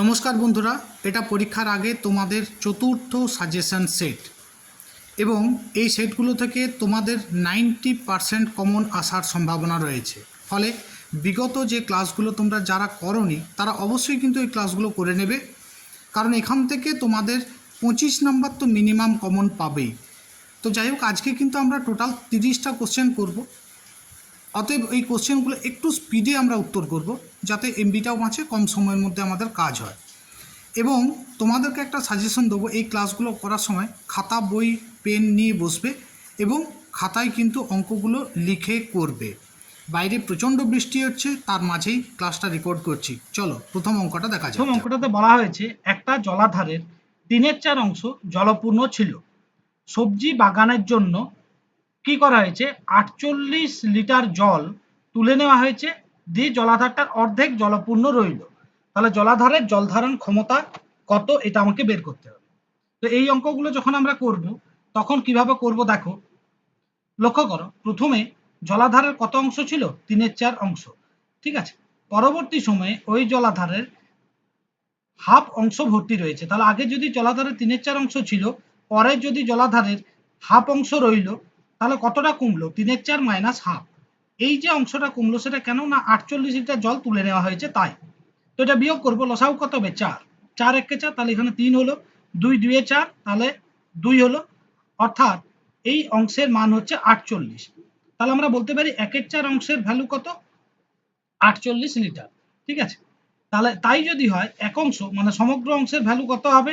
নমস্কার বন্ধুরা, এটা পরীক্ষার আগে তোমাদের চতুর্থ সাজেশন সেট এবং এই সেটগুলো থেকে তোমাদের নাইনটি পারসেন্ট কমন আসার সম্ভাবনা রয়েছে। ফলে বিগত যে ক্লাসগুলো তোমরা যারা করনি, তারা অবশ্যই কিন্তু এই ক্লাসগুলো করে নেবে। কারণ এখান থেকে তোমাদের পঁচিশ নাম্বার তো মিনিমাম কমন পাবেই। তো যাই হোক, আজকে কিন্তু আমরা টোটাল তিরিশটা কোশ্চেন করব। অতএব এই কোশ্চেনগুলো একটু স্পিডে আমরা উত্তর করব, যাতে এমবিটাও বাঁচে, কম সময়ের মধ্যে আমাদের কাজ হয়। এবং তোমাদেরকে একটা সাজেশন দেবো, এই ক্লাসগুলো করার সময় খাতা, বই পেন নিয়ে বসবে এবং খাতায় কিন্তু অঙ্কগুলো লিখে করবে। বাইরে প্রচণ্ড বৃষ্টি হচ্ছে, তার মাঝেই ক্লাসটা রেকর্ড করছি। চলো, প্রথম অঙ্কটা দেখা যাক। প্রথম অঙ্কটাতে বলা হয়েছে, একটা জলাধারের তিনের চার অংশ জলপূর্ণ ছিল। সবজি বাগানের জন্য কি করা হয়েছে? আটচল্লিশ লিটার জল তুলে নেওয়া হয়েছে, দিয়ে জলাধারটার অর্ধেক জলপূর্ণ রইল। তাহলে জলাধারের জল ধারণ ক্ষমতা কত? এটা আমাকে বের করতে হবে। তো এই অঙ্কগুলো যখন আমরা করব, তখন কীভাবে করব দেখো? লক্ষ্য করো, প্রথমে জলাধারের কত অংশ ছিল? তিনের চার অংশ। ঠিক আছে? পরবর্তী সময়ে ওই জলাধারের হাফ অংশ ভর্তি রয়েছে। তাহলে আগে যদি জলাধারের তিনের চার অংশ ছিল, পরে যদি জলাধারের হাফ অংশ রইল তাহলে কতটা কমলো? তিনের চার মাইনাস হাফ এই যে অংশটা কমলো, সেটা কেন না আটচল্লিশ লিটার জল তুলে নেওয়া হয়েছে, তাই। তো এটা বিয়োগ করব লসাউ কত হবে? চার। চার একে চার, তাহলে এখানে তিন হলো। দুই দুয়ে চার, তাহলে দুই হলো। অর্থাৎ এই অংশের মান হচ্ছে আটচল্লিশ। তাহলে আমরা বলতে পারি একের চার অংশের ভ্যালু কত? আটচল্লিশ লিটার। ঠিক আছে? তাহলে তাই যদি হয়, এক অংশ মানে সমগ্র অংশের ভ্যালু কত হবে?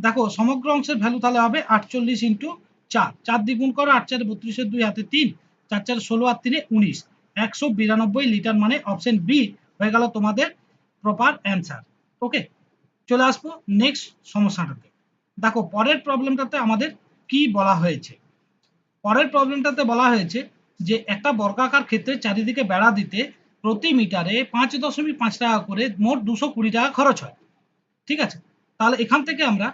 দেখো, সমগ্র অংশের ভ্যালু তাহলে হবে আটচল্লিশ ইন্টু চার। চার দ্বিগুণ করো, আট চারে বত্রিশের দুই হাতে তিন, চার চার ষোলো আর তিনে উনিশ। একশো বিরানব্বই লিটার মানে অপশন বি হয়ে গেল তোমাদের প্রপার অ্যান্সার ওকে চলে আসব নেক্সট সমস্যাটাতে। দেখো, পরের প্রবলেমটাতে আমাদের কি বলা হয়েছে? পরের প্রবলেমটাতে বলা হয়েছে যে একটা বর্গাকার ক্ষেত্রে চারিদিকে বেড়া দিতে প্রতি মিটারে পাঁচ দশমিক পাঁচ টাকা করে মোট দুশো কুড়ি টাকা খরচ হয়। ঠিক আছে? তাহলে এখান থেকে আমরা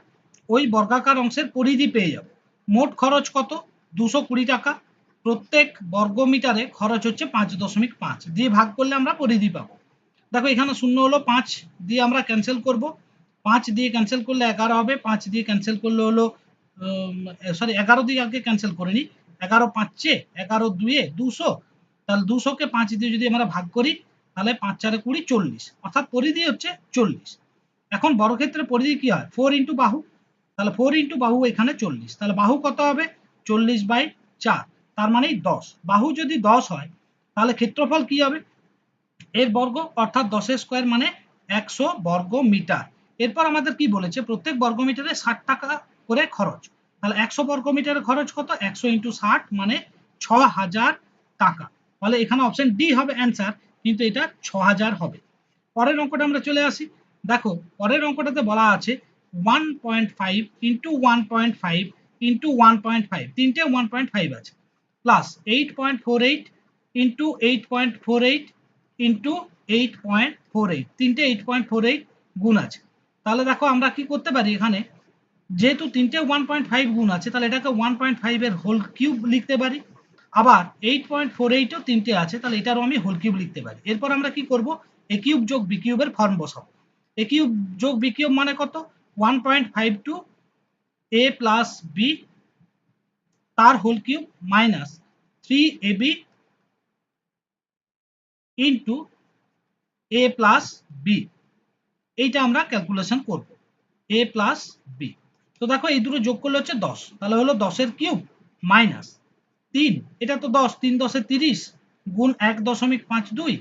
ওই বর্গাকার অংশের পরিধি পেয়ে যাব। মোট খরচ কত? দুশো কুড়ি টাকা। প্রত্যেক বর্গ মিটারে খরচ হচ্ছে পাঁচ দশমিক পাঁচ। দিয়ে ভাগ করলে আমরা পরিধি পাবো। দেখো, এখানে শূন্য হলো পাঁচ, দিয়ে আমরা ক্যান্সেল করব। পাঁচ দিয়ে ক্যান্সেল করলে এগারো হবে। পাঁচ দিয়ে ক্যান্সেল করলে হলো সরি এগারো দিয়ে আগে ক্যান্সেল করে নিই। এগারো পাঁচে, এগারো দুয়ে দুশো। তাহলে দুশোকে পাঁচ দিয়ে যদি আমরা ভাগ করি, তাহলে পাঁচ চারে কুড়ি চল্লিশ। অর্থাৎ পরিধি হচ্ছে চল্লিশ। এখন বর্গক্ষেত্রের পরিধি কি হয়? ফোর ইন্টু বাহু। তাহলে ফোর ইন্টু বাহু এখানে চল্লিশ। তাহলে বাহু কত হবে? চল্লিশ বাই চার। তার মানে দশ। বাহু যদি দশ হয়, তাহলে ক্ষেত্রফল কি হবে? এর বর্গ অর্থাৎ দশের স্কোয়ার মানে একশো বর্গ মিটার। এরপর আমাদের কি বলেছে? প্রত্যেক বর্গ মিটারে ষাট টাকা করে খরচ। তাহলে একশো বর্গ মিটারের খরচ কত? একশো ইন্টু ষাট মানে ছ হাজার টাকা। তাহলে এখানে অপশন ডি হবে অ্যান্সার কিন্তু এটা ছ হাজার হবে। পরের অঙ্কটা আমরা চলে আসি। দেখো, পরের অঙ্কটাতে বলা আছে one point five into one তিনটে ওয়ান পয়েন্ট ফাইভ আছে। প্লাস তিনটে এইট পয়েন্ট ফোর এইট গুণ আছে। তাহলে দেখো আমরা কি করতে পারি এখানে? যেহেতু তিনটে ওয়ান পয়েন্ট ফাইভ গুণ আছে, তাহলে এটাকে ওয়ান পয়েন্ট ফাইভের হোল কিউব লিখতে পারি। আবার এইট পয়েন্ট ফোর এইটও তিনটে আছে, তাহলে এটারও আমি হোল কিউব লিখতে পারি। এরপর আমরা কি করব? এ কিউব যোগ বি কিউবের ফর্ম বসাবো। এ কিউব যোগ বি কিউব মানে কত? One point five two A plus B তার whole cube minus three A B into A plus B এইটা আমরা ক্যালকুলেশন করব। এ প্লাস বি তো দেখো এই দুটো যোগ করলে হচ্ছে দশ। তাহলে হলো দশের কিউব মাইনাস তিন। এটা তো দশ, তিন দশে তিরিশ, গুণ এক দশমিক পাঁচ দুই,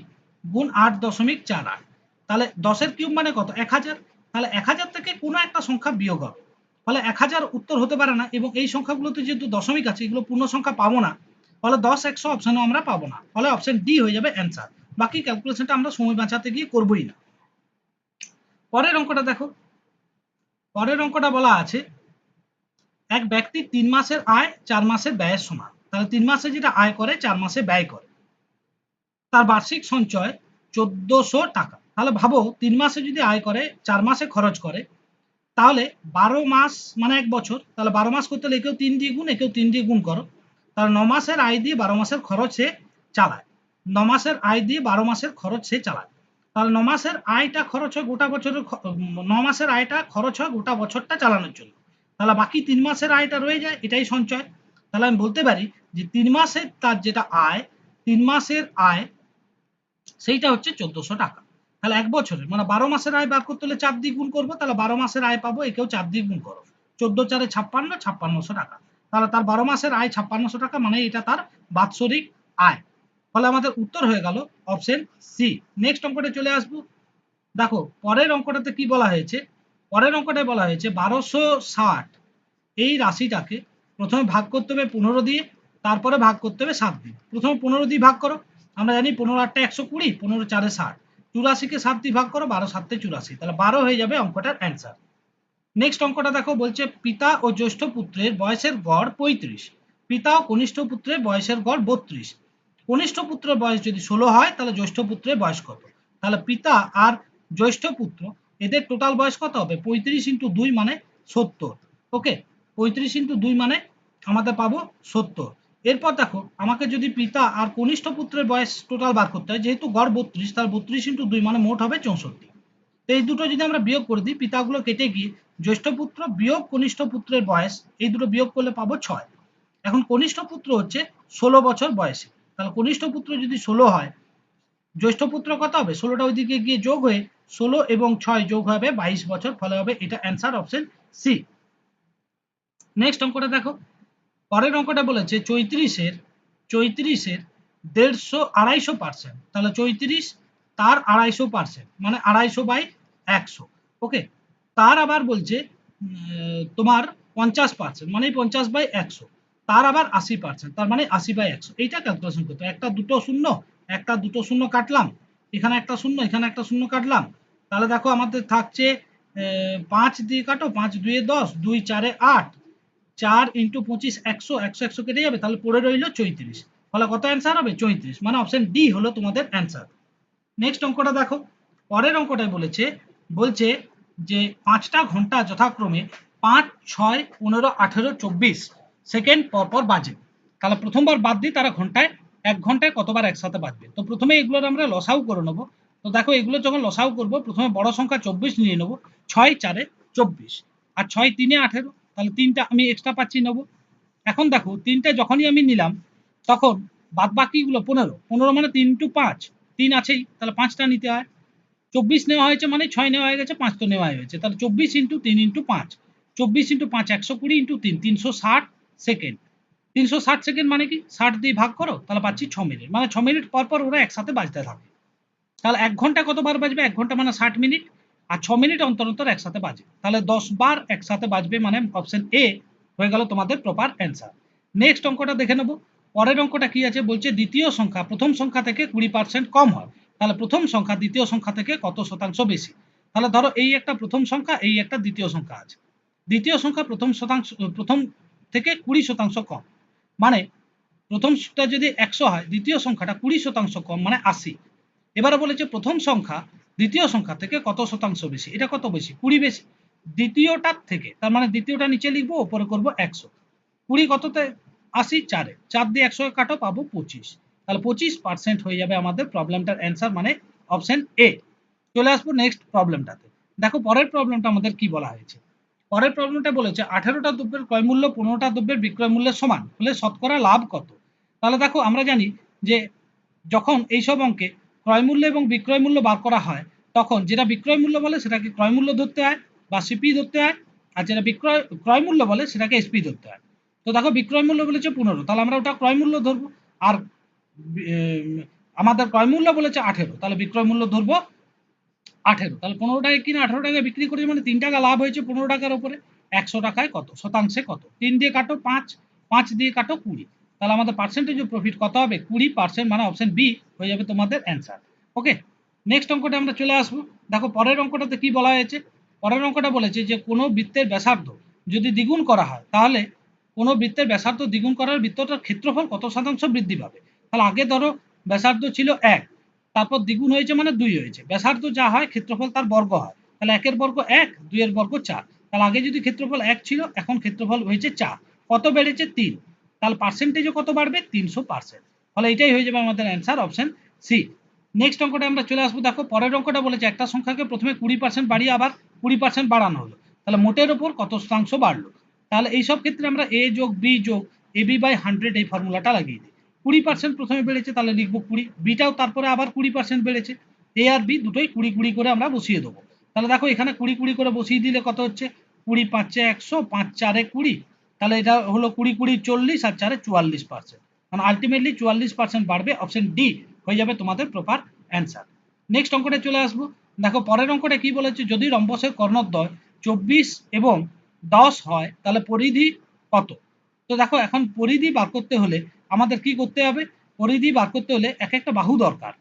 গুণ আট দশমিক চার আট। তাহলে দশের কিউব মানে কত? এক হাজার। তাহলে এক হাজার থেকে কোনো একটা সংখ্যা বিয়োগ হবে। ফলে এক হাজার উত্তর হতে পারে না এবং এই সংখ্যাগুলোতে যেহেতু দশমিক আছে, এগুলো পূর্ণ সংখ্যা পাবো না। ফলে দশ, একশো অপশানও আমরা পাবো না। ফলে অপশান ডি হয়ে যাবে অ্যান্সার বাকি ক্যালকুলেশনটা আমরা সময় বাঁচাতে গিয়ে করবোই না। পরের অঙ্কটা দেখো। পরের অঙ্কটা বলা আছে, এক ব্যক্তি তিন মাসের আয়, চার মাসের ব্যয়ের সমান। তাহলে তিন মাসে যেটা আয় করে, চার মাসে ব্যয় করে। তার বার্ষিক সঞ্চয় চোদ্দশো টাকা। তাহলে ভাবো, তিন মাসে যদি আয় করে, চার মাসে খরচ করে, তাহলে বারো মাস মানে এক বছর, তাহলে বারো মাস করতে হলে একেও তিন দিয়ে গুণ, একেও তিন দিয়ে গুণ করো। তাহলে ন মাসের আয় দিয়ে বারো মাসের খরচ সে চালায়। ন মাসের আয় দিয়ে বারো মাসের খরচ সে চালায়। তাহলে ন মাসের আয়টা খরচ হয় গোটা বছরের ন মাসের আয়টা খরচ হয় গোটা বছরটা চালানোর জন্য। তাহলে বাকি তিন মাসের আয়টা রয়ে যায়, এটাই সঞ্চয়। তাহলে আমি বলতে পারি যে তিন মাসের তার যেটা আয়, তিন মাসের আয় সেইটা হচ্ছে চোদ্দশো টাকা। তাহলে এক বছরের মানে বারো মাসের আয় বার করতে হলে চার দিয়ে গুণ করব, তাহলে বারো মাসের আয় পাবো, একেও চার দিয়ে গুণ করো। চোদ্দ চারে ছাপ্পান্ন, ছাপ্পান্নশো টাকা। তাহলে তার বারো মাসের আয় ছাপ্পান্নশো টাকা মানে এটা তার বাৎসরিক আয়। ফলে আমাদের উত্তর হয়ে গেল অপশন সি। নেক্সট অঙ্কটা চলে আসব। দেখো, পরের অঙ্কটাতে কি বলা হয়েছে? পরের অঙ্কটায় বলা হয়েছে বারোশো ষাট। এই রাশিটাকে প্রথমে ভাগ করতে হবে পনেরো দিয়ে, তারপরে ভাগ করতে হবে সাত দিয়ে। প্রথমে পনেরো দিয়ে ভাগ করো আমরা জানি পনেরো আটটা একশো কুড়ি, পনেরো চারে ষাট। চুরাশিকে সাত দিয়ে ভাগ করো, বারো সাতে চুরাশি। তাহলে বারো হয়ে যাবে অঙ্কটার অ্যান্সার নেক্সট অঙ্কটা দেখো, বলছে পিতা ও জ্যৈষ্ঠ পুত্রের বয়সের গড় পঁয়ত্রিশ। পিতা ও কনিষ্ঠ পুত্রের বয়সের গড় বত্রিশ। কনিষ্ঠ পুত্রের বয়স যদি ষোলো হয়, তাহলে জ্যৈষ্ঠ পুত্রের বয়স কত? তাহলে পিতা আর জ্যৈষ্ঠ পুত্র, এদের টোটাল বয়স কত হবে? পঁয়ত্রিশ ইন্টু দুই মানে সত্তর। ওকে পঁয়ত্রিশ ইন্টু দুই মানে আমাদের পাবো সত্তর। এরপর দেখো, আমাকে যদি পিতা আর কনিষ্ঠ পুত্রের বয়স টোটাল বার করতে হয়, যেহেতু গড় বত্রিশ, তার বত্রিশ ইন্টু দুই মানে মোট হবে চৌষট্টি। তো এই দুটো যদি আমরা বিয়োগ করে দিই, পিতাগুলো কেটে গিয়ে জ্যৈষ্ঠ পুত্র বিয়োগ কনিষ্ঠ পুত্রের বয়স, এই দুটো বিয়োগ করলে পাবো ছয়। এখন কনিষ্ঠ পুত্র হচ্ছে ষোলো বছর বয়সে। তাহলে কনিষ্ঠ পুত্র যদি ষোলো হয়, জ্যৈষ্ঠ পুত্র কত হবে? ষোলোটা ওইদিকে গিয়ে যোগ হয়ে ষোলো এবং ছয় যোগ হবে বাইশ বছর, ফলে হবে এটা অ্যান্সার অপশন সি নেক্সট অঙ্কটা দেখো। পরের অঙ্কটা বলেছে চৈত্রিশের চৈত্রিশের দেড়শো আড়াইশো পার্সেন্ট তাহলে চৈত্রিশ তার আড়াইশো পার্সেন্ট মানে আড়াইশো বাই একশো। ওকে তার আবার বলছে তোমার পঞ্চাশ পার্সেন্ট মানে পঞ্চাশ বাই একশো। তার আবার আশি পার্সেন্ট তার মানে আশি বাই একশো। এইটা ক্যালকুলেশন করতে একটা দুটো শূন্য, একটা দুটো শূন্য কাটলাম। এখানে একটা শূন্য, এখানে একটা শূন্য কাটলাম। তাহলে দেখো আমাদের থাকছে পাঁচ দিয়ে কাটো, পাঁচ দুয়ে দশ, দুই চারে আট। চার ইন্টু পঁচিশ, একশো একশো একশো কেটে যাবে, তাহলে পড়ে রইল চৈত্রিশ। ফলে কত অ্যান্সার হবে? চৈত্রিশ। মানে অপশন ডি হলো তোমাদের অ্যান্সার নেক্সট অঙ্কটা দেখো। পরের অঙ্কটায় বলেছে, বলছে যে পাঁচটা ঘণ্টা যথাক্রমে পাঁচ, ছয়, পনেরো, আঠেরো, চব্বিশ সেকেন্ড পর পর বাজে। তাহলে প্রথমবার বাদ দিই তারা ঘন্টায়, এক ঘন্টায় কতবার একসাথে বাজবে? তো প্রথমে এগুলোর আমরা লসাউ করে নেব। তো দেখো, এগুলো যখন লসাউ করব, প্রথমে বড় সংখ্যা চব্বিশ নিয়ে নেব। ছয়, চারে চব্বিশ। আর ছয়, তিনে আঠেরো। তাহলে তিনটা আমি এক্সট্রা পাচ্ছি নেব। এখন দেখো, তিনটে যখনই আমি নিলাম, তখন বাদ বাকিগুলো পনেরো। পনেরো মানে তিন টু পাঁচ। তিন আছেই, তাহলে পাঁচটা নিতে হয়। চব্বিশ নেওয়া হয়েছে মানে ছয় নেওয়া হয়ে গেছে, পাঁচ তো নেওয়া হয়েছে তাহলে চব্বিশ ইন্টু তিন ইন্টু পাঁচ। চব্বিশ ইন্টু পাঁচ একশো কুড়ি ইন্টু তিন, তিনশো ষাট সেকেন্ড। তিনশো ষাট সেকেন্ড মানে কি? ষাট দিয়ে ভাগ করো, তাহলে পাচ্ছি ছ মিনিট। মানে ছ মিনিট পর পর ওরা একসাথে বাজতে থাকে। তাহলে এক ঘণ্টা কতবার বাজবে? এক ঘণ্টা মানে ষাট মিনিট। আর ছ মিনিট অন্তর অন্তর একসাথে বাজে। তাহলে দশ বার একসাথে বাজবে মানে অপশন এ হয়ে গেল তোমাদের প্রপার অ্যান্সার নেক্সট অঙ্কটা দেখে নেব। পরের অঙ্কটা কি আছে? বলছে দ্বিতীয় সংখ্যা, প্রথম সংখ্যা থেকে কুড়ি পার্সেন্ট কম হয়। তাহলে প্রথম সংখ্যা দ্বিতীয় সংখ্যা থেকে কত শতাংশ বেশি? তাহলে ধরো এই একটা প্রথম সংখ্যা, এই একটা দ্বিতীয় সংখ্যা আছে। দ্বিতীয় সংখ্যা প্রথম শতাংশ, প্রথম থেকে কুড়ি শতাংশ কম। মানে প্রথমটা যদি একশো হয়, দ্বিতীয় সংখ্যাটা কুড়ি শতাংশ কম মানে আশি। এবারে বলেছে প্রথম সংখ্যা দ্বিতীয় সংখ্যা থেকে কত শতাংশ বেশি? এটা কত বেশি? কুড়ি বেশি। দ্বিতীয়টার থেকে, তার মানে দ্বিতীয়টা নিচে লিখব ওপরে করব একশো। কুড়ি কততে? আশি, চারে। চার দিয়ে একশো কাটো, পাবো পঁচিশ। তাহলে পঁচিশ পার্সেন্ট হয়ে যাবে আমাদের প্রবলেমটার অ্যান্সার মানে অপশন এ চলে আসব নেক্সট প্রবলেমটাতে দেখো, পরের প্রবলেমটা আমাদের কি বলা হয়েছে? পরের প্রবলেমটা বলেছে, আঠেরোটা দ্রব্যের ক্রয় মূল্য পনেরোটা দ্রব্যের বিক্রয় মূল্যের সমান। হলে শতকরা লাভ কত? তাহলে দেখো, আমরা জানি যে যখন এইসব অঙ্কে ক্রয় মূল্য এবং বিক্রয় মূল্য বার করা হয়, তখন যেটা বিক্রয় মূল্য বলে সেটাকে ক্রয় মূল্য ধরতে হয় বা সিপি ধরতে হয়, আর যেটা বিক্রয়, ক্রয় মূল্য বলে সেটাকে এসপি ধরতে হয়। তো দেখো বিক্রয় মূল্য বলেছে পনেরো, তাহলে আমরা ওটা ক্রয় মূল্য ধরবো, আর আমাদের ক্রয় মূল্য বলেছে আঠেরো, তাহলে বিক্রয় মূল্য ধরবো আঠেরো, তাহলে পনেরো টাকায় কিনে আঠেরো টাকায় বিক্রি করি মানে তিন টাকা লাভ হয়েছে পনেরো টাকার উপরে, একশো টাকায় কত, শতাংশে কত? তিন দিয়ে কাটো পাঁচ পাঁচ দিয়ে কাটো কুড়ি। তাহলে আমাদের পার্সেন্টেজ অফ প্রফিট কত হবে? কুড়ি পার্সেন্ট মানে অপশন বি হয়ে যাবে তোমাদের অ্যান্সার ওকে নেক্সট অঙ্কটা আমরা চলে আসব। দেখো, পরের অঙ্কটাতে কি বলা হয়েছে? পরের অঙ্কটা বলেছে যে কোনো বৃত্তের ব্যাসার্ধ যদি দ্বিগুণ করা হয়, তাহলে কোনো বৃত্তের ব্যাসার্ধ দ্বিগুণ করার বৃত্তটার ক্ষেত্রফল কত শতাংশ বৃদ্ধি পাবে? তাহলে আগে ধরো ব্যাসার্ধ ছিল এক, তারপর দ্বিগুণ হয়েছে মানে দুই হয়েছে। ব্যাসার্ধ যা হয়, ক্ষেত্রফল তার বর্গ হয়। তাহলে একের বর্গ এক, দুইয়ের বর্গ চার। তাহলে আগে যদি ক্ষেত্রফল এক ছিল, এখন ক্ষেত্রফল হয়েছে চার। কত বেড়েছে? তিন। তাহলে পার্সেন্টেজও কত বাড়বে? তিনশো পার্সেন্ট ফলে এটাই হয়ে যাবে আমাদের অ্যান্সার অপশন সি নেক্সট অঙ্কটা আমরা চলে আসব। দেখো, পরের অঙ্কটা বলেছে একটা সংখ্যাকে প্রথমে কুড়ি পার্সেন্ট বাড়িয়ে আবার কুড়ি পার্সেন্ট বাড়ানো হলো। তাহলে মোটের ওপর কত শতাংশ বাড়লো? তাহলে এইসব ক্ষেত্রে আমরা এ যোগ বি যোগ এ বি বাই হান্ড্রেড এই ফর্মুলাটা লাগিয়ে দিই। কুড়ি পার্সেন্ট প্রথমে বেড়েছে, তাহলে লিখব কুড়ি। বিটাও তারপরে আবার কুড়ি পার্সেন্ট বেড়েছে। এ আর বি দুটোই কুড়ি কুড়ি করে আমরা বসিয়ে দেবো। তাহলে দেখো, এখানে কুড়ি কুড়ি করে বসিয়ে দিলে কত হচ্ছে? কুড়ি পাঁচে একশো, পাঁচ চারে কুড়ি। তাহলে এটা হলো কুড়ি কুড়ি চল্লিশ আর চারে চুয়াল্লিশ পার্সেন্ট মানে আলটিমেটলি চুয়াল্লিশ পার্সেন্ট বাড়বে অপশন ডি হয়ে যাবে তোমাদের প্রপার অ্যান্সার নেক্সট অঙ্কটা চলে আসব। দেখো, পরের অঙ্কটা কি বলেছে? যদি রম্বসের কর্ণদ্বয় চব্বিশ এবং দশ হয়, তাহলে পরিধি কত? তো দেখো, এখন পরিধি বার করতে হলে আমাদের কি করতে হবে? পরিধি বার করতে হলে এক একটা বাহু দরকার।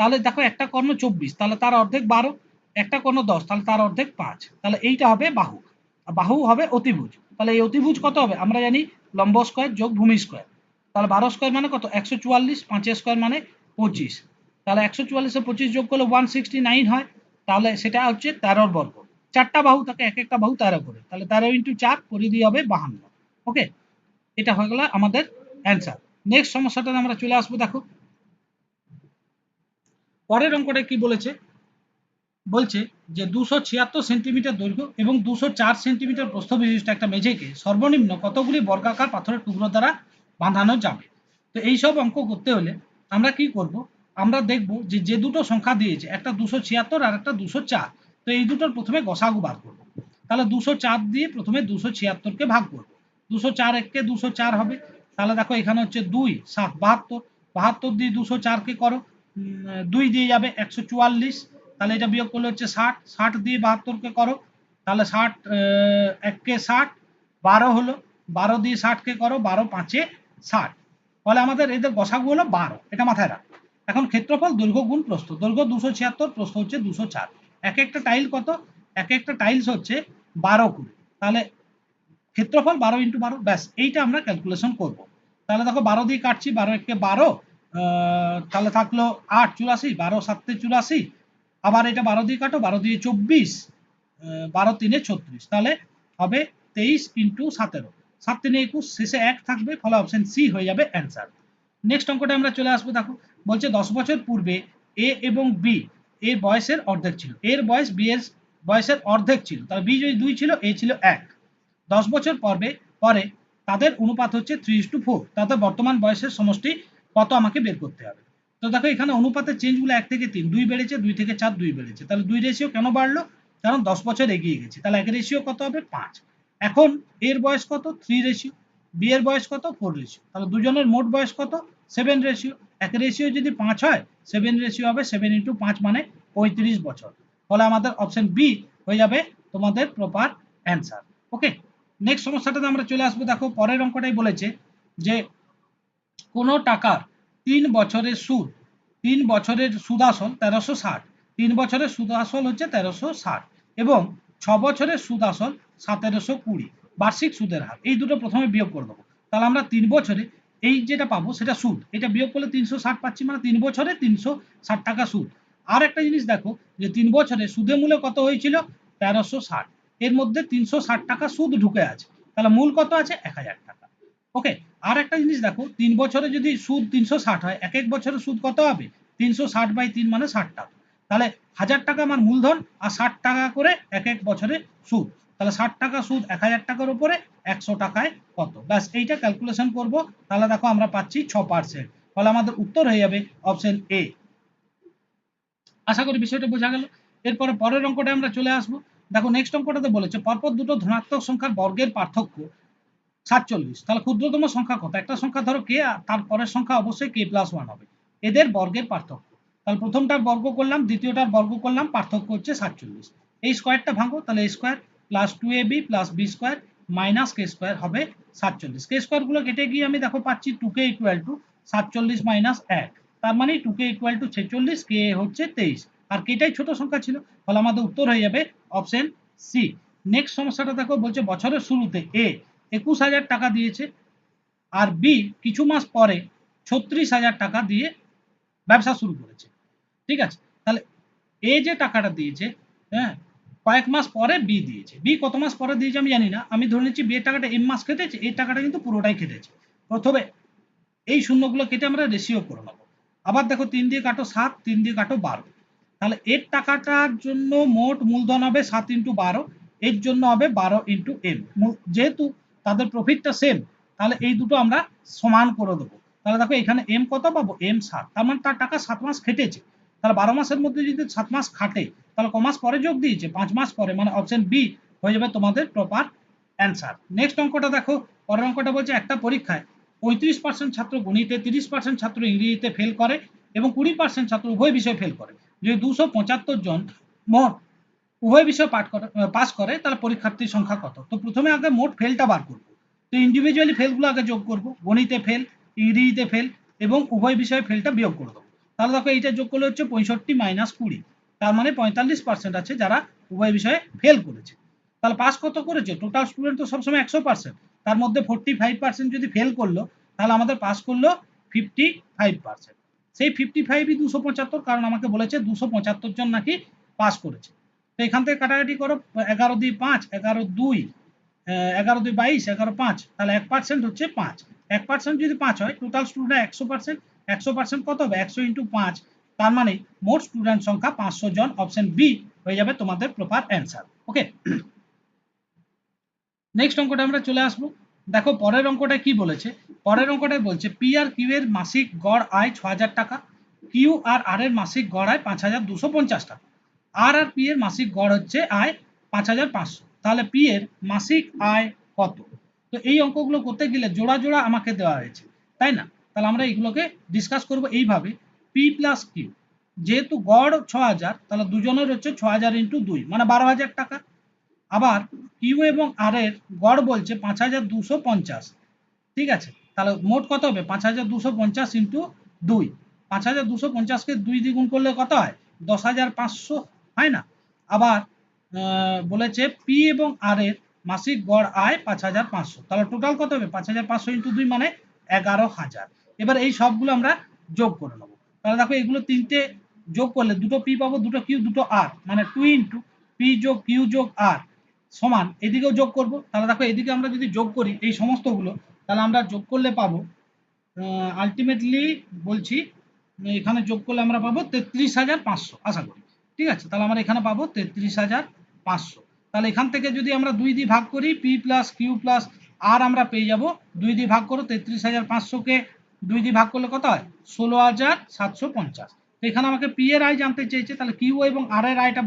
তাহলে দেখো, একটা কর্ণ চব্বিশ, তাহলে তার অর্ধেক বারো, একটা কর্ণ দশ, তাহলে তার অর্ধেক পাঁচ। তাহলে এইটা হবে বাহু। বাহু হবে অতিভুজ। তাহলে এই অতিভুজ কত হবে? আমরা জানি লম্ব স্কোয়ার যোগ ভূমি স্কোয়ার তাহলে বারো স্কোয়ার মানে কত? একশো চুয়াল্লিশ পাঁচের স্কোয়ার মানে পঁচিশ। তাহলে একশো চুয়াল্লিশে পঁচিশ যোগ করলে ওয়ান সিক্সটি নাইন হয়। তাহলে সেটা হচ্ছে তেরোর বর্গ। চারটা বাহু থাকে এক একটা বাহু তেরো করে। তাহলে তেরো ইন্টু চার পরিধি হবে বাহান্ন। ওকে এটা হয়ে গেল আমাদের অ্যান্সার নেক্সট সমস্যাটা আমরা চলে আসব, দেখো। পরের অঙ্কটা কি বলেছে? বলছে যে দুশো ছিয়াত্তর সেন্টিমিটার দৈর্ঘ্য এবং দুশো চার সেন্টিমিটার প্রস্থ বিশিষ্ট একটা মেঝেকে সর্বনিম্ন কতগুলি বর্গাকার পাথরের টুকরো দ্বারা বাঁধানো যাবে? তো এই সব অঙ্ক করতে হলে আমরা কি করব? আমরা দেখব যে যে দুটো সংখ্যা দিয়েছে, একটা দুশো ছিয়াত্তর আর একটা দুশো চার, তো এই দুটোর প্রথমে গসাগু বার করব। তাহলে দুশো চার দিয়ে প্রথমে দুশো ছিয়াত্তরকে ভাগ করব। দুশো চার এককে দুশো চার হবে। তাহলে দেখো এখানে হচ্ছে দুই, সাত, বাহাত্তর। বাহাত্তর দিয়ে দুশো চারকে করো। দুই দিয়ে যাবে একশো চুয়াল্লিশ। তাহলে এটা বিয়োগ করলে হচ্ছে ষাট ষাট দিয়ে বাহাত্তরকে করো, তাহলে ষাট এককে ষাট, বারো হলো, বারো দিয়ে ষাটকে করো, বারো পাঁচে ষাট। ফলে আমাদের এদের গসাগু হলো বারো, এটা মাথায় রাখ। এখন ক্ষেত্রফল দৈর্ঘ্য গুণ প্রস্থ, দৈর্ঘ্য দুশো ছিয়াত্তর, প্রস্থ হচ্ছে দুশো চার। এক একটা টাইল কত? এক একটা টাইলস হচ্ছে বারো করে তাহলে ক্ষেত্রফল বারো ইন্টু বারো, ব্যাস, এইটা আমরা ক্যালকুলেশন করব। তাহলে দেখো বারো দিয়ে কাটছি, বারো একে বারো তাহলে থাকল আট, চুরাশি, বারো সাতে চুরাশি আবার এটা বারো দিয়ে কাটো, বারো দিয়ে চব্বিশ বারো তিনে ছত্রিশ। তাহলে হবে তেইশ ইন্টু সতেরো। সাত তিনে একুশ, শেষে এক থাকবে, ফলে অপশন সি হয়ে যাবে অ্যান্সার নেক্সট অঙ্কটা আমরা চলে আসব, দেখো, বলছে দশ বছর পূর্বে এ এবং বি এর বয়সের অর্ধেক ছিল। এর বয়স বি এর বয়সের অর্ধেক ছিল। তাহলে বি যদি দুই ছিল এ ছিল এক। দশ বছর পর্বে, পরে তাদের অনুপাত হচ্ছে থ্রি টু ফোর তাদের বর্তমান বয়সের সমষ্টি কত আমাকে বের করতে হবে? তো দেখো এখানে অনুপাতের চেঞ্জগুলো এক থেকে তিন, দুই বেড়েছে, দুই থেকে চার, দুই বেড়েছে। তাহলে দুই রেশিও কেন বাড়লো? কারণ দশ বছর এগিয়ে গেছে। তাহলে এক রেশিও কত হবে? পাঁচ। এখন এর বয়স কত? থ্রি রেশিও বি এর বয়স কত? ফোর রেশিও তাহলে দুজনের মোট বয়স কত? সেভেন রেশিও এক রেশিও যদি পাঁচ হয় সেভেন রেশিও হবে সেভেন ইন্টু পাঁচ মানে পঁয়ত্রিশ বছর। ফলে আমাদের অপশন বি হয়ে যাবে তোমাদের প্রপার অ্যান্সার ওকে নেক্সট সমস্যাটাতে আমরা চলে আসব। দেখো, পরের অঙ্কটাই বলেছে যে কোনো টাকার তিন বছরের সুদ। তিন বছরের সুদ আসল তেরোশো ষাট। তিন বছরের সুদ আসল হচ্ছে তেরোশো ষাট এবং ছ বছরের সুদ আসল সতেরোশো কুড়ি। বার্ষিক সুদের হার। এই দুটো প্রথমে বিয়োগ করে দেবো। তাহলে আমরা তিন বছরে এই যেটা পাবো সেটা সুদ। এটা বিয়োগ করলে তিনশো ষাট পাচ্ছি মানে তিন বছরে তিনশো ষাট টাকা সুদ। আর একটা জিনিস দেখো যে তিন বছরে সুদে মূল্য কত হয়েছিল? তেরোশো ষাট। এর মধ্যে তিনশো ষাট টাকা সুদ ঢুকে আছে। তাহলে মূল কত আছে? এক হাজার টাকা। ওকে? আর একটা জিনিস দেখো, তিন বছরে যদি সুদ তিনশো ষাট হয়, এক এক বছরের সুদ কত হবে? তিনশো ষাট বাই তিন মানে ষাট টাকা। তাহলে হাজার টাকা আমার মূলধন আর ষাট টাকা করে এক এক বছরে সুদ। তাহলে ষাট টাকা সুদ এক হাজার টাকার উপরে একশো টাকায় কত? ব্যাস, এইটা ক্যালকুলেশন করব। তাহলে দেখো আমরা পাচ্ছি ছ পার্সেন্ট ফলে আমাদের উত্তর হয়ে যাবে অপশন এ আশা করি বিষয়টা বোঝা গেল। এরপরে পরের অঙ্কটা আমরা চলে আসব। দেখো নেক্সট অঙ্কটাতে বলেছে, পরপর দুটো ধনাত্মক সংখ্যার বর্গের পার্থক্য সাতচল্লিশ। তাহলে ক্ষুদ্রতম সংখ্যা কত? একটা সংখ্যা ধরো কে আর তার পরের সংখ্যা অবশ্যই কে প্লাস ওয়ান হবে। এদের বর্গের পার্থক্য। তাহলে প্রথমটার বর্গ করলাম, দ্বিতীয়টার বর্গ করলাম, পার্থক্য হচ্ছে সাতচল্লিশ। এই স্কোয়ারটা ভাঙো, তাহলে এই square plus two A B plus B square minus K square হবে সাতচল্লিশ। কে স্কোয়ারগুলো কেটে গিয়ে আমি দেখো পাচ্ছি টু কে ইকুয়াল টু সাতচল্লিশ মাইনাস এক। তার মানে টু কে ইকুয়াল টু ছেচল্লিশ কে হচ্ছে তেইশ। আর কেটাই ছোট সংখ্যা ছিল ফলে আমাদের উত্তর হয়ে যাবে অপশন সি নেক্সট সমস্যাটা দেখো, বলছে বছরের শুরুতে এ একুশ হাজার টাকা দিয়েছে। আর বি, কিছু মাস পরে ছত্রিশ হাজার টাকা দিয়ে ব্যবসা শুরু করেছে। ঠিক আছে? তাহলে এ যে টাকাটা দিয়েছে হ্যাঁ কয়েক মাস পরে বি দিয়েছে। বি কত মাস পরে দিয়েছে আমি জানি না। আমি ধরে নিচ্ছি বি টাকাটা এম মাস কেটেছে এই টাকাটা কিন্তু পুরোটাই কেটেছে প্রথমে এই শূন্যগুলো কেটে আমরা রেশিও করে নেব। আবার দেখো তিন দিয়ে কাটো সাত, তিন দিয়ে কাটো বারো। তাহলে এর টাকাটার জন্য মোট মূলধন হবে সাত ইন্টু বারো, এর জন্য হবে বারো ইন্টু এম। যেহেতু তাদের প্রফিটটা সেম তাহলে এই দুটো আমরা সমান করে দেবো। তাহলে দেখো এখানে এম কত পাবো? এম সাত। তার মানে তার টাকা সাত মাস খেটেছে। তাহলে বারো মাসের মধ্যে যদি সাত মাস খাটে, তাহলে ক মাস পরে যোগ দিয়েছে? পাঁচ মাস পরে মানে অপশন বি হয়ে যাবে তোমাদের প্রপার অ্যান্সার নেক্সট অঙ্কটা দেখো। পরের অঙ্কটা বলছে একটা পরীক্ষায় পঁয়ত্রিশ পার্সেন্ট ছাত্র গণিতে, তিরিশ পার্সেন্ট ছাত্র ইংরেজিতে ফেল করে এবং কুড়ি পার্সেন্ট ছাত্র উভয় বিষয়ে ফেল করে। যদি দুশো পঁচাত্তর জন মোট উভয় বিষয় পাঠ করে পাস করে, তাহলে পরীক্ষার্থীর সংখ্যা কত? তো প্রথমে আগে মোট ফেলটা বার করব। তো ইন্ডিভিজুয়ালি ফেলগুলো আগে যোগ করব। গণিতে ফেল ইংরেজিতে ফেল এবং উভয় বিষয়ে ফেলটা বিয়োগ করে দেবো। তাহলে দেখো এইটা যোগ করলে হচ্ছে পঁয়ষট্টি মাইনাস কুড়ি। তার মানে পঁয়তাল্লিশ পার্সেন্ট আছে যারা উভয় বিষয়ে ফেল করেছে। তাহলে পাস কত করেছে? টোটাল স্টুডেন্ট তো সবসময় একশো পার্সেন্ট তার মধ্যে ফোর্টি ফাইভ পার্সেন্ট যদি ফেল করল, তাহলে আমাদের পাস করল ফিফটি ফাইভ পার্সেন্ট সেই ফিফটি ফাইভই দুশো পঁচাত্তর, কারণ আমাকে বলেছে দুশো পঁচাত্তর জন নাকি পাস করেছে। তো এখান থেকে কাটাকাটি করো, এগারো দুই পাঁচ, এগারো দুই এগারো দুই বাইশ, এগারো পাঁচ, তাহলে এক পার্সেন্ট হচ্ছে পাঁচ। এক পার্সেন্ট যদি পাঁচ হয় টোটাল স্টুডেন্ট একশো পার্সেন্ট একশো পার্সেন্ট কত হবে? একশো ইন্টু পাঁচ। তার মানে মোট স্টুডেন্ট সংখ্যা পাঁচশো জন অপশন বি হয়ে যাবে তোমাদের প্রপার অ্যান্সার ওকে নেক্সট অঙ্কটা আমরা চলে আসব। দেখো, পরের অঙ্কটা কি বলেছে? পরের অঙ্কটায় বলছে পি আর কিউ এর মাসিক গড় আয় ছ হাজার টাকা কিউ আর আর এর মাসিক গড় আয় পাঁচ হাজার দুশো পঞ্চাশ টাকা। আর আর পি এর মাসিক গড় হচ্ছে আয় পাঁচ হাজার পাঁচশো। তাহলে পি এর মাসিক আয় কত? তো এই অঙ্কগুলো করতে গেলে জোড়া জোড়া আমাকে দেওয়া হয়েছে, তাই না? তাহলে আমরা এগুলোকে ডিসকাস করব এইভাবে। পি প্লাস কিউ যেহেতু গড় ছ হাজার, তাহলে দুজনের হচ্ছে ছ হাজার ইন্টু দুই মানে বারো হাজার টাকা। আবার কিউ এবং আর এর গড় বলছে পাঁচ হাজার দুশো পঞ্চাশ। ঠিক আছে? তাহলে মোট কত হবে? পাঁচ হাজার দুশো পঞ্চাশ ইন্টু দুই। পাঁচ হাজার দুশো পঞ্চাশকে দুই দ্বিগুণ করলে কত হয়? দশ হাজার পাঁচশো। হয় না। আবার বলেছে পি এবং আর এর মাসিক গড় আয় পাঁচ হাজার পাঁচশো। তাহলে টোটাল কত হবে? পাঁচ হাজার পাঁচশো ইন্টু দুই মানে এগারো হাজার। এবার এই সবগুলো আমরা যোগ করে নেব। তাহলে দেখো, এগুলো তিনটে যোগ করলে দুটো পি পাবো, দুটো কিউ দুটো আর মানে টু ইন্টু পি যোগ কিউ যোগ আর সমান এদিকেও যোগ করব। তাহলে দেখো, এদিকে আমরা যদি যোগ করি এই সমস্তগুলো, তাহলে আমরা যোগ করলে পাবো আলটিমেটলি বলছি, এখানে যোগ করলে আমরা পাবো তেত্রিশ হাজার পাঁচশো, আশা করি। ঠিক আছে? তাহলে আমরা এখানে পাবো তেত্রিশ হাজার পাঁচশো। তাহলে এখান থেকে যদি আমরা দুই দিয়ে ভাগ করি, P plus Q plus R আমরা পেয়ে যাব। দুই দিয়ে ভাগ করো, তেত্রিশ হাজার পাঁচশোকে দুই দিয়ে ভাগ করলে কত হয়? ষোলো হাজার সাতশো পঞ্চাশ। তো এখানে আমাকে পি এর আয় জানতে চেয়েছে, তাহলে কিউ এবং আর এর আয়টা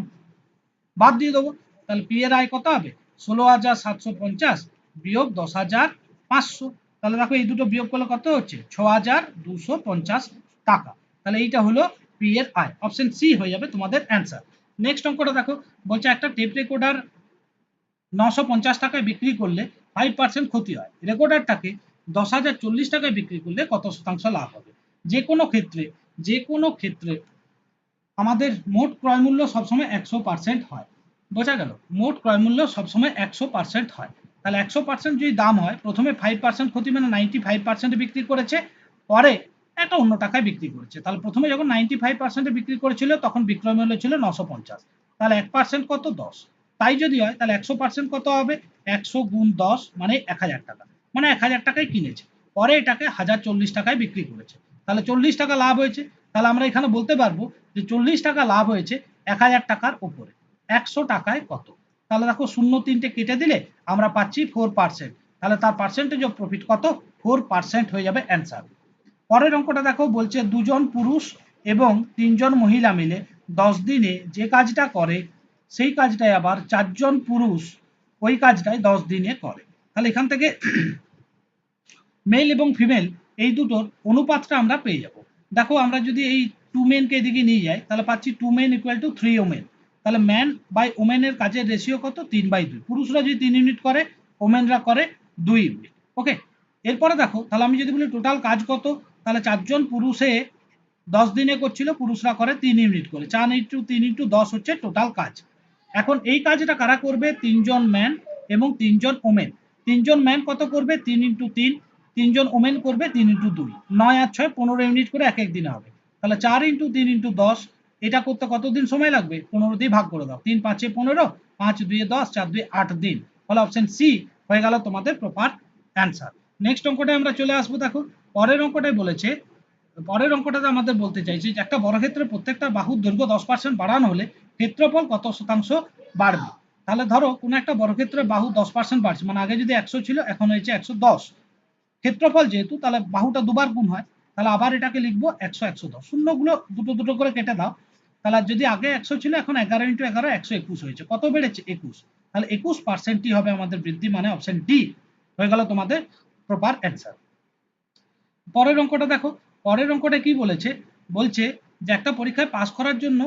বাদ দিয়ে দেবো। তাহলে পি এর আয় কত হবে? ষোলো হাজার সাতশো পঞ্চাশ বিয়োগ দশ হাজার পাঁচশো। তাহলে দেখো এই দুটো বিয়োগ করলে কত হচ্ছে? ছ হাজার দুশো পঞ্চাশ টাকা। তাহলে এইটা হলো পি এর আয় অপশন সি হয়ে যাবে তোমাদের অ্যান্সার নেক্সট অঙ্কটা দেখো, বলছে একটা টেপ রেকর্ডার নশো পঞ্চাশ টাকায় বিক্রি করলে ফাইভ পার্সেন্ট ক্ষতি হয়। রেকর্ডারটাকে দশ হাজার চল্লিশ টাকায় বিক্রি করলে কত শতাংশ লাভ হবে? যে কোনো ক্ষেত্রে, যে কোনো ক্ষেত্রে আমাদের মোট ক্রয় মূল্য সবসময় একশো পার্সেন্ট হয়। বোঝা গেল? মোট ক্রয় মূল্য সবসময় একশো পার্সেন্ট হয়। তাহলে একশো পার্সেন্ট যদি দাম হয়, প্রথমে ফাইভ পার্সেন্ট ক্ষতি মানে নাইনটি ফাইভ পার্সেন্ট বিক্রি করেছে, পরে একটা অন্য টাকায় বিক্রি করেছে। তাহলে প্রথমে যখন নাইনটি ফাইভ পার্সেন্টে বিক্রি করেছিল, তখন বিক্রয় মূল্য ছিল নশো পঞ্চাশ। তাহলে এক পার্সেন্ট কত? দশ। তাই যদি হয়, তাহলে একশো পার্সেন্ট কত হবে? একশো গুণ দশ মানে এক হাজার টাকা। মানে এক হাজার টাকায় কিনেছে। পরে এটাকে হাজার চল্লিশ টাকায় বিক্রি করেছে। তাহলে চল্লিশ টাকা লাভ হয়েছে। তাহলে আমরা এখানে বলতে পারব যে চল্লিশ টাকা লাভ হয়েছে এক হাজার টাকার উপরে। একশো টাকায় কত? তাহলে দেখো শূন্য তিনটে কেটে দিলে আমরা পাচ্ছি ফোর পার্সেন্ট তাহলে তার পার্সেন্টেজ অফ প্রফিট কত? ফোর পার্সেন্ট হয়ে যাবে অ্যান্সার পরের অঙ্কটা দেখো, বলছে দুজন পুরুষ এবং তিনজন মহিলা মিলে দশ দিনে যে কাজটা করে, সেই কাজটাই আবার চারজন পুরুষ ওই কাজটাই দশ দিনে করে। তাহলে এখান থেকে মেল এবং ফিমেল এই দুটোর অনুপাতটা আমরা পেয়ে যাব। দেখো, আমরা যদি এই টু মেনকে এদিকে নিয়ে যাই, তাহলে পাচ্ছি two men equal to three women তাহলে ম্যান বাই ওমেনের কাজের রেশিও কত? তিন বাই দুই। পুরুষরা যদি তিন ইউনিট করে ওমেনরা করে দুই ইউনিট ওকে এরপরে দেখো, তাহলে আমি যদি বলি টোটাল কাজ কত? তাহলে চারজন পুরুষে দশ দিনে করছিল, পুরুষরা করে তিন ইউনিট করে। চার ইন্টু তিন ইন্টু দশ হচ্ছে টোটাল কাজ। এখন এই কাজটা কারা করবে? তিনজন ম্যান এবং তিনজন ওমেন তিনজন ম্যান কত করবে? তিন ইন্টু তিন। তিনজন ওমেন করবে তিন ইন্টু দুই। নয় আর ছয়, পনেরো ইউনিট করে এক এক দিনে হবে। তাহলে চার ইন্টু তিন ইন্টু দশ, এটা করতে কতদিন সময় লাগবে? পনেরো দিয়ে ভাগ করে দাও। তিন পাঁচে পনেরো, পাঁচ দুয়ে দশ, চার দুই আট দিন। ফলে অপশন সি হয়ে গেল তোমাদের প্রপার অ্যান্সার নেক্সট অঙ্কটায় আমরা চলে আসব, দেখো। পরের অঙ্কটাই বলেছে, পরের অঙ্কটাতে আমাদের বলতে চাইছি যে একটা বর্গক্ষেত্রে প্রত্যেকটা বাহুর দৈর্ঘ্য দশ পার্সেন্ট বাড়ানো হলে ক্ষেত্রফল কত শতাংশ বাড়বে? তাহলে ধরো কোনো একটা বর্গক্ষেত্রে বাহু দশ পার্সেন্ট বাড়ছে মানে আগে যদি একশো ছিল, এখন হয়েছে একশো দশ। ক্ষেত্রফল যেহেতু, তাহলে বাহুটা দুবার গুণ হয়, তাহলে আবার এটাকে লিখব একশো একশো দশ। শূন্যগুলো দুটো দুটো করে কেটে দাও, তাহলে যদি আগে একশো ছিল, এখন এগারো ইন্টু এগারো, একশো একুশ হয়েছে। কত বেড়েছে? একুশ। তাহলে একুশ পার্সেন্টই হবে আমাদের বৃদ্ধি মানে অপশন ডি হয়ে গেল তোমাদের প্রপার অ্যান্সার পরের অঙ্কটা দেখো। পরের অঙ্কটা কি বলেছে? বলছে যে একটা পরীক্ষায় পাস করার জন্য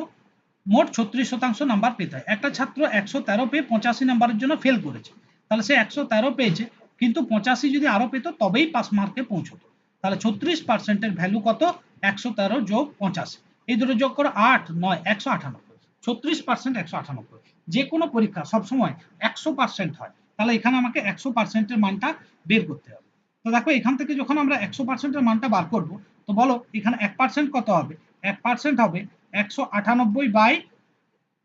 মোট ছত্রিশ শতাংশ নাম্বার পেতে হয়। একটা ছাত্র একশো তেরো পেয়ে পঁচাশি নাম্বারের জন্য ফেল করেছে। তাহলে সে একশো তেরো পেয়েছে, কিন্তু পঁচাশি যদি আরও পেতো, তবেই পাস মার্কে পৌঁছতো। তাহলে ছত্রিশ পার্সেন্টের ভ্যালু কত? একশো তেরো যোগ পঁচাশি। এই দুটো যোগ করো, আট, নয়, একশো আটানব্বই। ছত্রিশ পার্সেন্ট একশো আটানব্বই। যে কোনো পরীক্ষা সবসময় একশো পার্সেন্ট হয়। তাহলে এখানে আমাকে একশো পার্সেন্টের মানটা বের করতে হবে। তো দেখো, এখান থেকে যখন আমরা একশো পার্সেন্টের মানটা বার করব, তো বলো, এখানে এক পার্সেন্ট কত হবে? এক পার্সেন্ট হবে একশো আটানব্বই বাই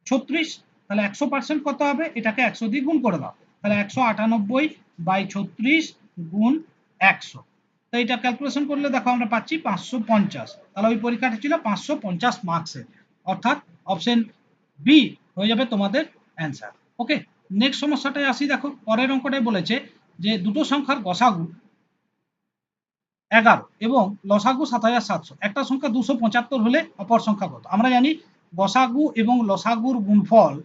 ছত্রিশ, তাহলে একশো পার্সেন্ট কত হবে? এটাকে একশো দিয়ে গুণ করে দাও। তাহলে একশো আটানব্বই বাই ছত্রিশ গুণ একশো। তো এটা ক্যালকুলেশন করলে দেখো, আমরা পাচ্ছি পাঁচশো পঞ্চাশ। তাহলে ওই পরীক্ষাটা ছিল পাঁচশো পঞ্চাশ মার্কসের অর্থাৎ অপশন বি হয়ে যাবে তোমাদের অ্যান্সার ওকে নেক্সট সমস্যাটায় আসি, দেখো, পরের অঙ্কটায় বলেছে যে দুটো সংখ্যার গসাগু এগারো এবং লসাগু সাত হাজার সাতশো। একটা সংখ্যা দুশো পঁচাত্তর হলে অপর সংখ্যা কত? আমরা জানি গসাগু এবং লসাগুর গুণফল,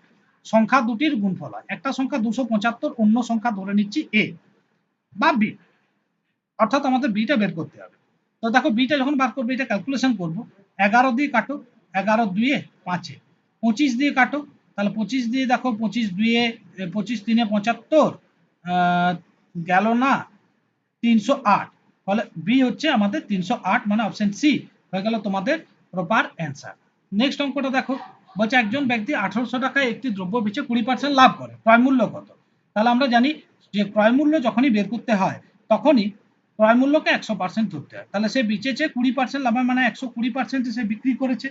সংখ্যা দুটির গুণফল হয়। একটা সংখ্যা দুশো পঁচাত্তর, অন্য সংখ্যা ধরে নিচ্ছি এ বা বি। অর্থাৎ আমাদের বিটা বের করতে হবে। তো দেখো বিটা যখন বার করব, এটা ক্যালকুলেশন করব। এগারো দিয়ে কাটো, এগারো দুয়ে পাঁচে। পঁচিশ দিয়ে কাটো, তাহলে পঁচিশ দিয়ে দেখো, পঁচিশ দুয়ে, পঁচিশ তিনে পঁচাত্তর গেল না তিনশো আট। ফলে বি হচ্ছে আমাদের তিনশো আট মানে অপশন সি হয়ে গেল তোমাদের প্রপার অ্যান্সার নেক্সট অঙ্কটা দেখো, বলছে একজন ব্যক্তি আঠারোশো টাকায় একটি দ্রব্য কুড়ি পার্সেন্ট লাভ করে, ক্রয় মূল্য কত? তাহলে আমরা জানি যে ক্রয় মূল্য যখনই বের করতে হয়, তখনই ক্রয় মূল্যকে একশো পার্সেন্ট ধরতে হয়। তাহলে সে বেচেছে কুড়ি পার্সেন্ট লাভে মানে একশো কুড়ি পার্সেন্টে সে বিক্রি করেছে।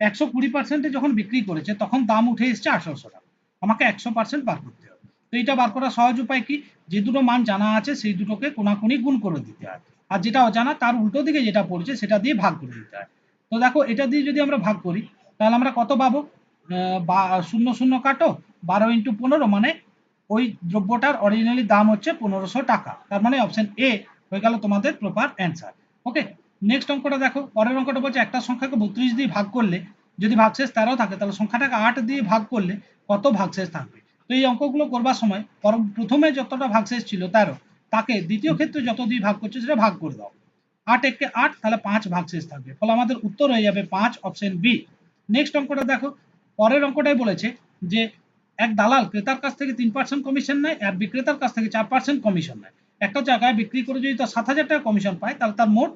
একশো কুড়ি পার্সেন্টে যখন বিক্রি করেছে, তখন দাম উঠে এসছে আঠারোশো টাকা। আমাকে একশো পার্সেন্ট বার করতে তো এটা বার করার সহজ উপায় কি? যে দুটো মান জানা আছে, সেই দুটোকে কোনাকুনি গুণ করে দিতে হয়। আর যেটা অজানা, তার উল্টো দিকে যেটা পড়ছে, সেটা দিয়ে ভাগ করে দিতে হয়। তো দেখো, এটা দিয়ে যদি আমরা ভাগ করি, তাহলে আমরা কত পাবো? শূন্য শূন্য কাটো, বারো ইন্টু পনেরো মানে ওই দ্রব্যটার অরিজিনালি দাম হচ্ছে পনেরোশো টাকা। তার মানে অপশন এ হয়ে গেল তোমাদের প্রপার অ্যান্সার ওকে নেক্সট অঙ্কটা দেখো, পরের অঙ্কটা বলছে একটা সংখ্যাকে বত্রিশ দিয়ে ভাগ করলে যদি ভাগশেষ তেরো থাকে, তাহলে সংখ্যাটাকে আট দিয়ে ভাগ করলে কত ভাগশেষ থাকবে? তো এই অঙ্কগুলো করবার সময় পর- প্রথমে যতটা ভাগশেষ ছিল তেরো, তাকে দ্বিতীয় ক্ষেত্রে যত দিয়ে ভাগ করছে সেটা ভাগ করে দাও। আট একে আট, তাহলে পাঁচ ভাগশেষ থাকবে। ফলে আমাদের উত্তর হয়ে যাবে পাঁচ অপশন বি নেক্সট অঙ্কটা দেখো। পরের অঙ্কটাই বলেছে যে এক দালাল ক্রেতার কাছ থেকে তিন পার্সেন্ট কমিশন নেয়, আর বিক্রেতার কাছ থেকে চার পার্সেন্ট কমিশন নেয়। একটা জায়গায় বিক্রি করে যদি তার সাত হাজার টাকা কমিশন পায়, তাহলে তার মোট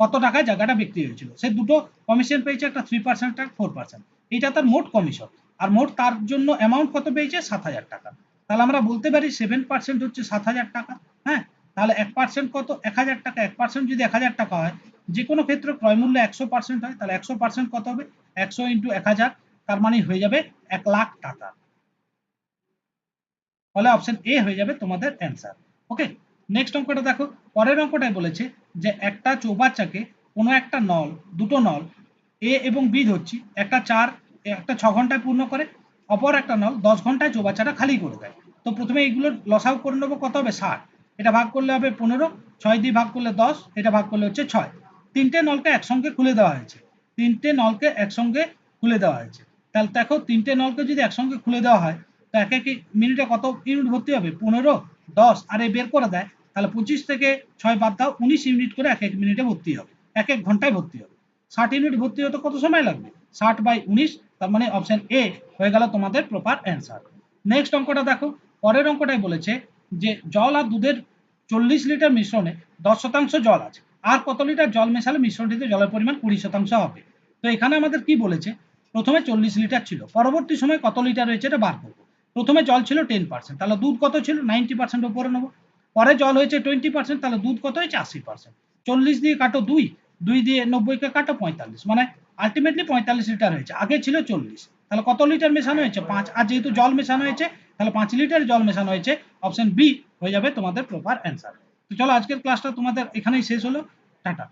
কত টাকায় জায়গাটা বিক্রি হয়েছিল? সে দুটো কমিশন পেয়েছে, একটা থ্রি পার্সেন্ট একটা ফোর পার্সেন্ট এটা তার মোট কমিশন আর মোট তার জন্য অ্যামাউন্ট কত পেয়েছে? সাত হাজার টাকা। তাহলে আমরা বলতে পারি সেভেন পার্সেন্ট হচ্ছে সাত হাজার টাকা হ্যাঁ? তাহলে এক পার্সেন্ট কত? এক হাজার টাকা। এক পার্সেন্ট যদি এক হাজার টাকা হয়, যে কোনো ক্ষেত্রে ক্রয় মূল্য একশো পার্সেন্ট হয়, তাহলে একশো পার্সেন্ট কত হবে? একশো ইন্টু এক হাজার, তার মানে হয়ে যাবে এক লাখ টাকা। ফলে অপশন এ হয়ে যাবে তোমাদের অ্যান্সার ওকে নেক্সট অঙ্কটা দেখো। পরের অঙ্কটায় বলেছে যে একটা চৌবাচ্চাকে কোনো একটা নল, দুটো নল এ এবং বি ধরছি, একটা চার একটা ছ ঘন্টায় পূর্ণ করে, অপর একটা নল দশ ঘন্টায় চৌবাচ্চাটা খালি করে দেয়। তো প্রথমে এইগুলো লসাও করে নেব, কত হবে? ষাট। এটা ভাগ করলে হবে পনেরো, ছয় দিয়ে ভাগ করলে দশ, এটা ভাগ করলে হচ্ছে ছয়। তিনটে নলকে একসঙ্গে খুলে দেওয়া হয়েছে। তিনটে নলকে একসঙ্গে খুলে দেওয়া হয়েছে। তাহলে দেখো, তিনটে নলকে যদি একসঙ্গে খুলে দেওয়া হয়, তো এক এক মিনিটে কত ইউনিট ভর্তি হবে? পনেরো, দশ, আর এ বের করে দেয়, তাহলে পঁচিশ থেকে ছয় বাদ দাও, উনিশ ইউনিট করে এক এক মিনিটে ভর্তি হবে। এক এক ঘন্টায় ভর্তি হবে। ষাট ইউনিট ভর্তি হতে কত সময় লাগবে? ষাট বাই উনিশ, তার মানে অপশন এ হয়ে গেল তোমাদের প্রপার অ্যান্সার নেক্সট অঙ্কটা দেখো, পরের অঙ্কটাই বলেছে যে জল আর দুধের চল্লিশ লিটার মিশ্রণে দশ শতাংশ জল আছে, আর কত লিটার জল মেশালে মিশ্রণটিতে জলের পরিমাণ কুড়ি শতাংশ হবে? তো এখানে আমাদের কি বলেছে? প্রথমে চল্লিশ লিটার ছিল, পরবর্তী সময় কত লিটার হয়েছে এটা বার করব। প্রথমে জল ছিল টেন পার্সেন্ট তাহলে দুধ কত ছিল? নাইনটি পার্সেন্ট উপরে নেব। পরে জল হয়েছে টোয়েন্টি পার্সেন্ট তাহলে দুধ কত হয়েছে? আশি পার্সেন্ট চল্লিশ দিয়ে কাটো দুই দুই দিয়ে নব্বইকে কাটো পঁয়তাল্লিশ মানে আলটিমেটলি পঁয়তাল্লিশ লিটার হয়েছে। আগে ছিল চল্লিশ। তাহলে কত লিটার মেশানো হয়েছে? পাঁচ। আর যেহেতু জল মেশানো হয়েছে, তাহলে পাঁচ লিটার জল মেশানো হয়েছে। অপশন বি হয়ে যাবে তোমাদের প্রপার অ্যান্সার তো চলো আজকের ক্লাসটা তোমাদের এখানেই শেষ হলো। টাটা।